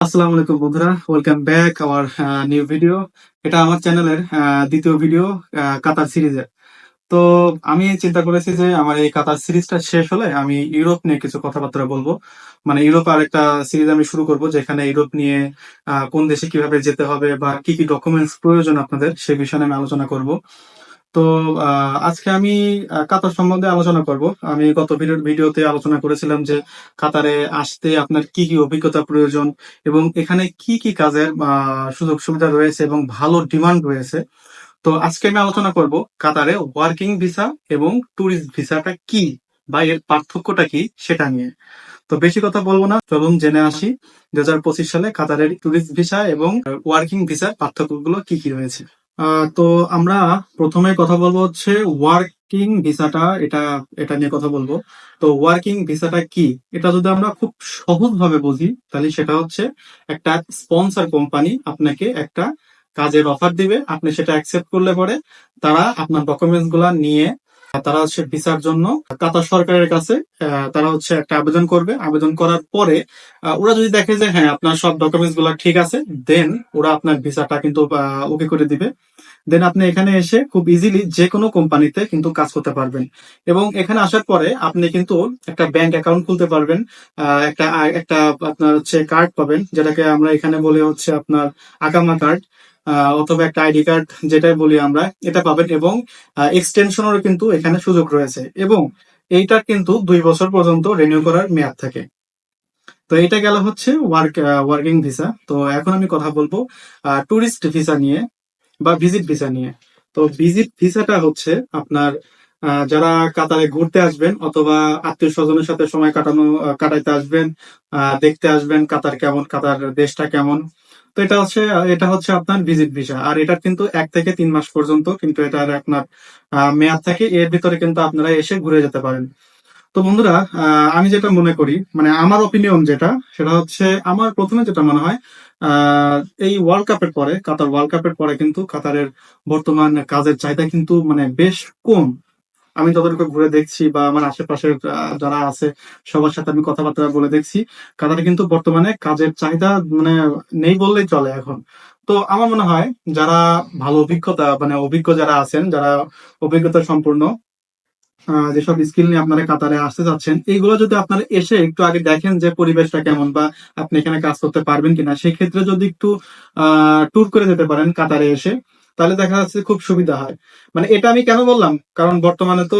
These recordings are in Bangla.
আসসালামু আলাইকুম বন্ধুরা welcome back our new video এটা আমার চ্যানেলের দ্বিতীয় ভিডিও কাতার সিরিজের তো আমি চিন্তা করেছি যে আমার এই কাতার সিরিজটা শেষ হলে আমি ইউরোপ নিয়ে কিছু কথাবার্তা বলব। মানে ইউরোপ আর একটা সিরিজ আমি শুরু করব যেখানে ইউরোপ নিয়ে আহ, কোন দেশে কীভাবে যেতে হবে বা কি কি ডকুমেন্টস প্রয়োজন আপনাদের সে বিষয়ে আমি আলোচনা করব। তো আজকে আমি কাতার সম্বন্ধে আলোচনা করব। আমি গত ভিডিও- ভিডিওতে আলোচনা করেছিলাম যে কাতারে আসতে আপনার কি কি অভিজ্ঞতা প্রয়োজন এবং এখানে কি কি কাজের সুযোগ সুবিধা রয়েছে এবং ভালো ডিমান্ড রয়েছে। তো আজকে আমি আলোচনা করব কাতারে ওয়ার্কিং ভিসা এবং ট্যুরিস্ট ভিসাটা কি বা এর পার্থক্যটা কি সেটা নিয়ে। তো বেশি কথা বলব না, চলুন জেনে আসি। দু হাজার পঁচিশ সালে কাতারের ট্যুরিস্ট ভিসা এবং ওয়ার্কিং ভিসার পার্থক্যগুলো কি কি রয়েছে। তো আমরা প্রথমে কথা বলব হচ্ছে ওয়ার্কিং ভিসাটা এটা এটা নিয়ে কথা বলব। তো ওয়ার্কিং ভিসাটা কি? এটা যদি আমরা খুব সহজ ভাবে বুঝি, তাহলে সেটা হচ্ছে একটা স্পন্সর কোম্পানি আপনাকে একটা কাজের অফার দিবে, আপনি সেটা অ্যাকসেপ্ট করলে পরে তারা আপনার ডকুমেন্টসগুলা নিয়ে তারা হচ্ছে ভিসার জন্য কাতার সরকারের কাছে তারা হচ্ছে একটা আবেদন করবে। আবেদন করার পরে ওরা যদি দেখে যে হ্যাঁ আপনার সব ডকুমেন্টসগুলা ঠিক আছে দেন ওরা আপনার ভিসাটা কিন্তু ওকে করে দিবে। দেন আপনি এখানে এসে খুব ইজিলি যে কোনো কোম্পানিতে কিন্তু কাজ করতে পারবেন। এবং এখানে আসার পরে আপনি কিন্তু একটা ব্যাংক অ্যাকাউন্ট খুলতে পারবেন। একটা একটা আপনার হচ্ছে কার্ড পাবেন, যেটাকে আমরা এখানে বলে হচ্ছে আপনার আকামা কার্ড অথবা একটা আইডি কার্ড যেটাই বলি আমরা, এটা পাবেন এবং এক্সটেনশনেরও কিন্তু এখানে সুযোগ রয়েছে এবং এইটার কিন্তু দুই বছর পর্যন্ত রিনিউ করার মেয়াদ থাকে। তো এটা গেল হচ্ছে ওয়ার্ক ওয়ার্কিং ভিসা তো এখন আমি কথা বলব ট্যুরিস্ট ভিসা নিয়ে বা ভিজিট ভিসা নিয়ে। তো ভিজিট ভিসাটা হচ্ছে আপনার যারা কাতারে ঘুরতে আসবেন অথবা আত্মীয় স্বজনের সাথে সময় কাটানো কাটাইতে আসবেন দেখতে আসবেন কাতার কেমন, কাতার দেশটা কেমন তো এটা হচ্ছে এটা হচ্ছে আপনার ভিজিট ভিসা আর এটা কিন্তু এক থেকে তিন মাস পর্যন্ত কিন্তু এটার আপনার মেয়াদ থাকে। এর ভিতরে কিন্তু আপনারা এসে ঘুরে যেতে পারেন। তো বন্ধুরা আমি যেটা মনে করি মানে আমার অপিনিয়ন যেটা, সেটা হচ্ছে আমার প্রথমে যেটা মনে হয় এই ওয়ার্ল্ড কাপের পরে কাতার ওয়ার্ল্ড কাপের পরে কিন্তু কাতারের বর্তমান কাজের চাহিদা কিন্তু মানে বেশ কম। আমি যতটুকু ঘুরে দেখছি বা আমার আশেপাশের আহ, যারা আছে সবার সাথে আমি কথাবার্তা বলে দেখছি। কাতারে কিন্তু বর্তমানে কাজের চাহিদা মানে নেই বললেই চলে এখন। তো আমার মনে হয় যারা ভালো অভিজ্ঞতা মানে অভিজ্ঞ যারা আছেন যারা অভিজ্ঞতা সম্পূর্ণ যেসব স্কিল নিয়ে আপনারা কাতারে আসতে যাচ্ছেন এইগুলো যদি আপনারা এসে একটু আগে দেখেন যে পরিবেশটা কেমন বা আপনি এখানে কাজ করতে পারবেন কিনা সেই ক্ষেত্রে যদি একটু আহ ট্যুর করে যেতে পারেন কাতারে এসে। তাহলে দেখা যাচ্ছে খুব সুবিধা হয়। মানে এটা আমি কেন বললাম? কারণ বর্তমানে তো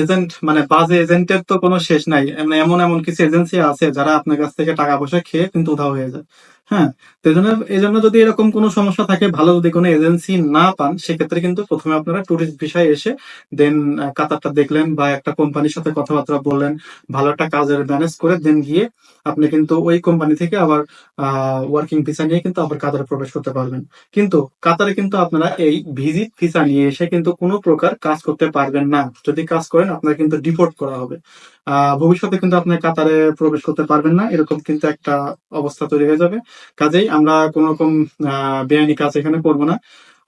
এজেন্ট মানে বাজে এজেন্টের তো কোনো শেষ নাই। মানে এমন এমন কিছু এজেন্সি আছে যারা আপনার কাছ থেকে টাকা পয়সা খেয়ে কিন্তু উধাও হয়ে যায়। হ্যাঁ এই জন্য এই জন্য যদি এরকম কোনো সমস্যা থাকে, ভালো যদি কোনো এজেন্সি না পান, সেক্ষেত্রে কিন্তু প্রথমে আপনারা টুরিস্ট ভিসায় এসে দেন কাতারটা দেখলেন বা একটা কোম্পানির সাথে কথাবার্তা বললেন, ভালো একটা কাজের ম্যানেজ করে দেন গিয়ে আপনি কিন্তু ওই কোম্পানি থেকে আবার ওয়ার্কিং ভিসা নিয়ে কিন্তু আবার কাতারে প্রবেশ করতে পারবেন। কিন্তু কাতারে কিন্তু আপনারা এই ভিজিট ভিসা নিয়ে এসে কিন্তু কোনো প্রকার কাজ করতে পারবেন না। যদি কাজ করেন, আপনার কিন্তু ডিপোর্ট করা হবে। ভবিষ্যতে কিন্তু আপনি কাতারে প্রবেশ করতে পারবেন না, এরকম কিন্তু একটা অবস্থা তৈরি হয়ে যাবে। কাজেই আমরা কোন রকম বেআইনি কাজ এখানে করব না।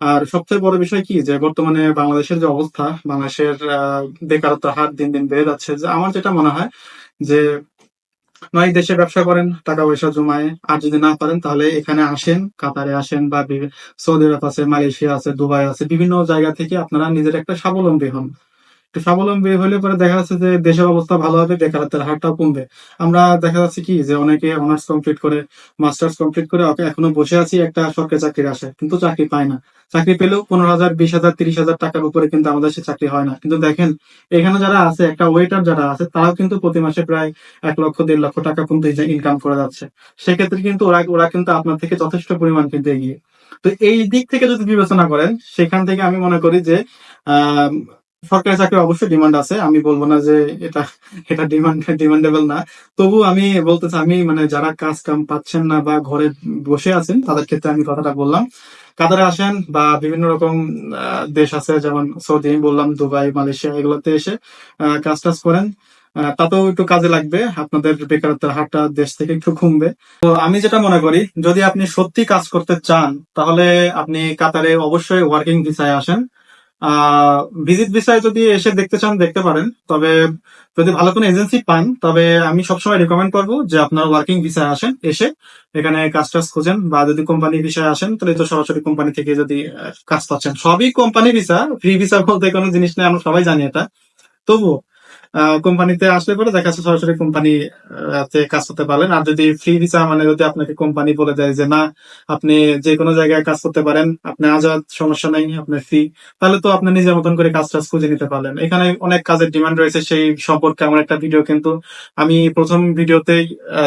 আর সবচেয়ে বড় বিষয় কি যে বর্তমানে বাংলাদেশের যে অবস্থা বাংলাদেশের আহ, বেকারত্বের হার দিন দিন বেড়ে যাচ্ছে যে আমার যেটা মনে হয় যে নয় দেশে ব্যবসা করেন টাকা পয়সা জমায় আর যদি না পারেন তাহলে এখানে আসেন কাতারে আসেন বা সৌদি আরব আছে মালয়েশিয়া আছে দুবাই আছে বিভিন্ন জায়গা থেকে আপনারা নিজের একটা স্বাবলম্বী হন। স্বাবলম্বী হলে পরে দেখা যাচ্ছে যে দেশের অবস্থা ভালো হবে, বেকারত্বের হারটাও কমবে। আমরা দেখা যাচ্ছে কি যে অনেকে অনার্স কমপ্লিট করে মাস্টার্স কমপ্লিট করে এখনও বসে আছি একটা সরকারি চাকরির আসে কিন্তু চাকরি পায় না। চাকরি পেলেও পনেরো হাজার, বিশ হাজার, তিরিশ হাজার টাকার উপরে কিন্তু আমাদের সে চাকরি হয় না। কিন্তু দেখেন, এখানে যারা আছে, একটা ওয়েটার যারা আছে, তারাও কিন্তু প্রতি মাসে প্রায় এক লক্ষ, দেড় লক্ষ টাকা পর্যন্ত ইনকাম করে যাচ্ছে। সেক্ষেত্রে কিন্তু ওরা ওরা কিন্তু আপনার থেকে যথেষ্ট পরিমাণ কিন্তু এগিয়ে। তো এই দিক থেকে যদি বিবেচনা করেন, সেখান থেকে আমি মনে করি যে আহ সরকারি চাকরি অবশ্যই ডিমান্ড আছে। আমি বলব না যে এটা এটা ডিমান্ড ডিমান্ডেবল না। তবু আমি বলতে আমি মানে যারা কাজ কাম পাচ্ছেন না বা ঘরে বসে আছেন, তাদের ক্ষেত্রে আমি কথাটা বললাম। কাতারে আসেন বা বিভিন্ন রকম দেশ আছে, যেমন সৌদি, আমি বললাম দুবাই, মালয়েশিয়া, এগুলোতে এসে কাজ টাজ করেন। তাতেও একটু কাজে লাগবে, আপনাদের বেকারত্বের হারটা দেশ থেকে একটু কমবে। তো আমি যেটা মনে করি, যদি আপনি সত্যি কাজ করতে চান, তাহলে আপনি কাতারে অবশ্যই ওয়ার্কিং ভিসায় আসেন। ভিজিট ভিসায় যদি এসে দেখতে চান, দেখতে পারেন। তবে যদি ভালো কোনো এজেন্সি পান, তবে আমি সবসময় রেকমেন্ড করব যে আপনার ওয়ার্কিং ভিসায় আসেন, এসে এখানে কাজ টাজ খুঁজেন। বা যদি কোম্পানি ভিসায় আসেন, তাহলে তো সরাসরি কোম্পানি থেকে যদি কাজ পাচ্ছেন। সবই কোম্পানি ভিসা ফ্রি ভিসা বলতে কোনো জিনিস নেই, আমরা সবাই জানি এটা। তবুও কোম্পানিতে আসলে পরে দেখা যাচ্ছে সরাসরি কোম্পানি কাজ করতে পারেন আর যদি ফ্রি ভিসা মানে যদি আপনাকে কোম্পানি বলে দেয় যে, না, আপনি যে কোনো জায়গায় কাজ করতে পারেন, আপনি আজাদ, সমস্যা নাই, আপনি ফ্রি তাহলে তো আপনি নিজের মতন করে কাজ টাজ খুঁজে নিতে পারলেন। এখানে অনেক কাজের ডিমান্ড রয়েছে সেই সম্পর্কে আমার একটা ভিডিও কিন্তু আমি প্রথম ভিডিওতে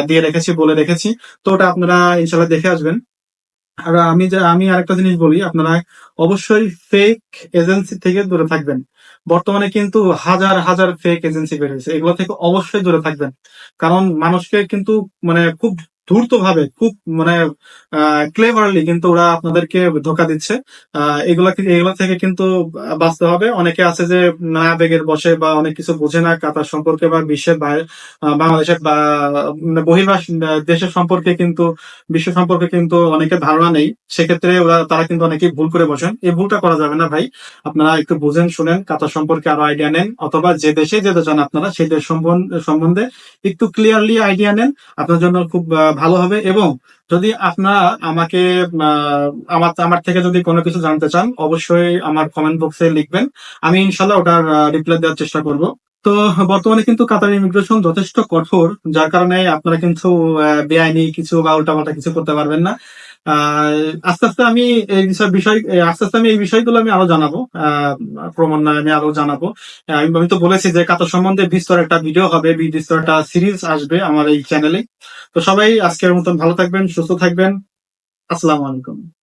দিয়ে রেখেছি বলে রেখেছি। তো ওটা আপনারা ইনশাল্লাহ দেখে আসবেন। আর আমি আমি আরেকটা জিনিস বলি, আপনারা অবশ্যই ফেক এজেন্সি থেকে দূরে থাকবেন। বর্তমানে কিন্তু হাজার হাজার ফেক এজেন্সি বেরিয়েছে এগুলো থেকে অবশ্যই দূরে থাকবেন। কারণ মানুষকে কিন্তু মানে খুব ধূর্ত ভাবে খুব মানে ক্লেভারলি কিন্তু ওরা আপনাদেরকে ধোকা দিচ্ছে। এগুলা এগুলা থেকে কিন্তু বাঁচতে হবে। অনেকে আছে যে না বেগের বসে বা অনেক কিছু বোঝে না কাতার সম্পর্কে বা বিশ্বের বাইরে বাংলাদেশের বা বহির্বাস, দেশের সম্পর্কে কিন্তু, বিশ্ব সম্পর্কে কিন্তু অনেকের ধারণা নেই। সেক্ষেত্রে ওরা, তারা কিন্তু অনেকেই ভুল করে বসেন। এই ভুলটা করা যাবে না ভাই। আপনারা একটু বুঝেন, শুনেন, কাতার সম্পর্কে আরও আইডিয়া নেন, অথবা যে দেশে যেতে চান আপনারা, সেই দেশ সম্বন- সম্বন্ধে একটু ক্লিয়ারলি আইডিয়া নেন। আপনার জন্য খুব ভালো হবে এবং যদি আপনারা আমাকে আমার আমার থেকে যদি কোনো কিছু জানতে চান, অবশ্যই আমার কমেন্ট বক্সে লিখবেন। আমি ইনশাল্লাহ ওটার রিপ্লাই দেওয়ার চেষ্টা করব। তো বর্তমানে কিন্তু কাতার ইমিগ্রেশন যথেষ্ট কঠোর, যার কারণে আপনারা কিন্তু বেআইনি কিছু বা উল্টাপাল্টা কিছু করতে পারবেন না। আস্তে আস্তে আমি এই বিষয় আস্তে আস্তে আমি এই বিষয়গুলো আমি আরও জানাব। আহ, ক্রমান্বয়ে আমি আরও জানাব। আমি তো বলেছি যে কাতার সম্বন্ধে বিস্তর একটা ভিডিও হবে বিস্তর একটা সিরিজ আসবে আমার এই চ্যানেলে তো সবাই আজকের মতন ভালো থাকবেন সুস্থ থাকবেন। আসসালামু আলাইকুম।